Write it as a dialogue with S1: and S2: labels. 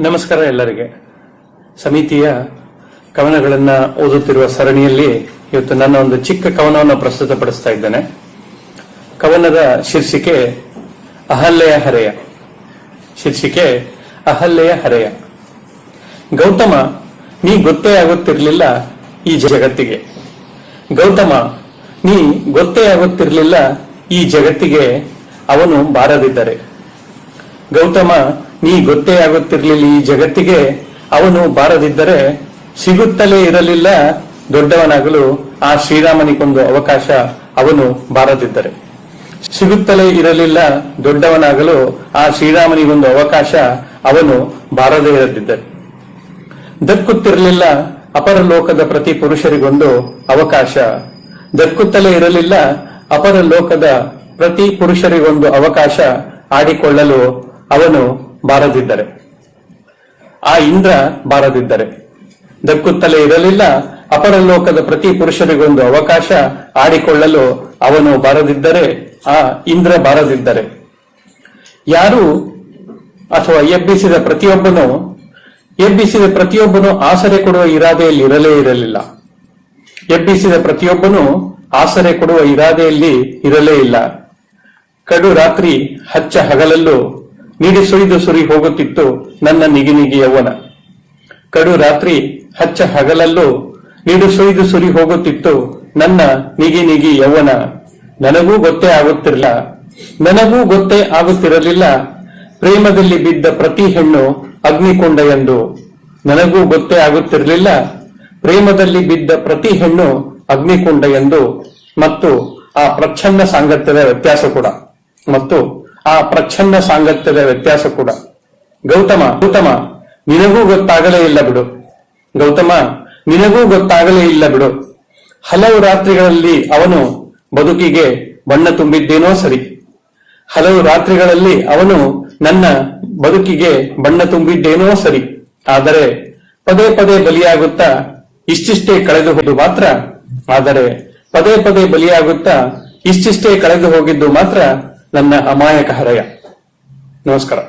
S1: ನಮಸ್ಕಾರ ಎಲ್ಲರಿಗೆ. ಸಮಿತಿಯ ಕವನಗಳನ್ನು ಓದುತ್ತಿರುವ ಸರಣಿಯಲ್ಲಿ ಇವತ್ತು ನನ್ನ ಒಂದು ಚಿಕ್ಕ ಕವನವನ್ನು ಪ್ರಸ್ತುತಪಡಿಸ್ತಾ ಇದ್ದೇನೆ. ಕವನದ ಶೀರ್ಷಿಕೆ, ಅಹಲ್ಯೆಯ ಹರೆಯ. ಶೀರ್ಷಿಕೆ, ಅಹಲ್ಯೆಯ ಹರೆಯ. ಗೌತಮ, ನೀ ಗೊತ್ತೇ ಆಗುತ್ತಿರಲಿಲ್ಲ ಈ ಜಗತ್ತಿಗೆ. ಗೌತಮ, ನೀ ಗೊತ್ತೇ ಆಗುತ್ತಿರಲಿಲ್ಲ ಈ ಜಗತ್ತಿಗೆ, ಅವನು ಬಾರದಿದ್ದರೆ. ಗೌತಮ ನೀ ಗೊತ್ತೇ ಆಗುತ್ತಿರಲಿಲ್ಲ ಈ ಜಗತ್ತಿಗೆ. ಅವನು ಬಾರದಿದ್ದರೆ ಸಿಗುತ್ತಲೇ ಇರಲಿಲ್ಲ. ದೊಡ್ಡವನಾಗಲು ಆ ಶ್ರೀರಾಮನಿಗೊಂದು ಅವಕಾಶ ಅವನು ಬಾರದಿದ್ದರೆ. ಸಿಗುತ್ತಲೇ ಇರಲಿಲ್ಲ, ದೊಡ್ಡವನಾಗಲು ಆ ಶ್ರೀರಾಮನಿಗೊಂದು ಅವಕಾಶ ಅವನು ಬಾರದೇ ಇರದಿದ್ದರೆ. ದಕ್ಕುತ್ತಿರಲಿಲ್ಲ ಅಪರ ಲೋಕದ ಪ್ರತಿ ಪುರುಷರಿಗೊಂದು ಅವಕಾಶ. ದಕ್ಕುತ್ತಲೇ ಇರಲಿಲ್ಲ ಅಪರ ಲೋಕದ ಪ್ರತಿ ಪುರುಷರಿಗೊಂದು ಅವಕಾಶ ಆಡಿಕೊಳ್ಳಲು ಅವನು ಬಾರದಿದ್ದರೆ. ಆ ಇಂದ್ರ ಬಾರದಿದ್ದರೆ. ದಕ್ಕುತ್ತಲೇ ಇರಲಿಲ್ಲ. ಅಪರ ಲೋಕದ ಪ್ರತಿ ಪುರುಷರಿಗೊಂದು ಅವಕಾಶ ಆಡಿಕೊಳ್ಳಲು ಅವನು ಬಾರದಿದ್ದರೆ, ಆ ಇಂದ್ರ ಬಾರದಿದ್ದರೆ. ಯಾರು ಅಥವಾ ಎಬ್ಬಿಸಿದ ಪ್ರತಿಯೊಬ್ಬನು ಎಬ್ಬಿಸಿದ ಪ್ರತಿಯೊಬ್ಬನು ಆಸರೆ ಕೊಡುವ ಇರಾದೆಯಲ್ಲಿ ಇರಲೇ ಇರಲಿಲ್ಲ. ಎಬ್ಬಿಸಿದ ಪ್ರತಿಯೊಬ್ಬನು ಆಸರೆ ಕೊಡುವ ಇರಾದೆಯಲ್ಲಿ ಇರಲೇ ಇಲ್ಲ. ಕಡು ರಾತ್ರಿ ಹಚ್ಚ ಹಗಲಲ್ಲೂ ನೀಡಿ ಸುರಿದು ಸುರಿ ಹೋಗುತ್ತಿತ್ತು ನನ್ನ ನಿಗಿ ನಿಗಿ ಯೌವನ ಕಡು ರಾತ್ರಿ ಹಚ್ಚ ಹಗಲಲ್ಲೂ ನೀಡು ಸುರಿದು ಸುರಿ ಹೋಗುತ್ತಿತ್ತು ನನ್ನ ನಿಗಿ ನಿಗಿ ಯೌವನ ನನಗೂ ಗೊತ್ತೇ ಆಗುತ್ತಿರಲಿಲ್ಲ. ನನಗೂ ಗೊತ್ತೇ ಆಗುತ್ತಿರಲಿಲ್ಲ. ಪ್ರೇಮದಲ್ಲಿ ಬಿದ್ದ ಪ್ರತಿ ಹೆಣ್ಣು ಅಗ್ನಿಕೊಂಡ ಎಂದು. ನನಗೂ ಗೊತ್ತೇ ಆಗುತ್ತಿರಲಿಲ್ಲ. ಪ್ರೇಮದಲ್ಲಿ ಬಿದ್ದ ಪ್ರತಿ ಹೆಣ್ಣು ಅಗ್ನಿಕೊಂಡ ಎಂದು. ಮತ್ತು ಆ ಪ್ರಚ್ಛನ್ನ ಸಾಂಗತ್ಯದ ವ್ಯತ್ಯಾಸ ಕೂಡ. ಮತ್ತು ಆ ಪ್ರಚ್ಛನ್ನ ಸಾಂಗತ್ಯದ ವ್ಯತ್ಯಾಸ ಕೂಡ. ಗೌತಮ ಗೌತಮ, ನಿನಗೂ ಗೊತ್ತಾಗಲೇ ಇಲ್ಲ ಬಿಡು. ಗೌತಮ, ನಿನಗೂ ಗೊತ್ತಾಗಲೇ ಇಲ್ಲ ಬಿಡು. ಹಲವು ರಾತ್ರಿಗಳಲ್ಲಿ ಅವನು ಬದುಕಿಗೆ ಬಣ್ಣ ತುಂಬಿದ್ದೇನೋ ಸರಿ. ಹಲವು ರಾತ್ರಿಗಳಲ್ಲಿ ಅವನು ನನ್ನ ಬದುಕಿಗೆ ಬಣ್ಣ ತುಂಬಿದ್ದೇನೋ ಸರಿ. ಆದರೆ ಪದೇ ಪದೇ ಬಲಿಯಾಗುತ್ತಾ ಇಷ್ಟಿಷ್ಟೇ ಕಳೆದು ಹೋದು ಮಾತ್ರ. ಆದರೆ ಪದೇ ಪದೇ ಬಲಿಯಾಗುತ್ತಾ ಇಷ್ಟಿಷ್ಟೇ ಕಳೆದು ಹೋಗಿದ್ದು ಮಾತ್ರ ನನ್ನ ಅಮಾಯಕ ಹರಯ ನಮಸ್ಕಾರ.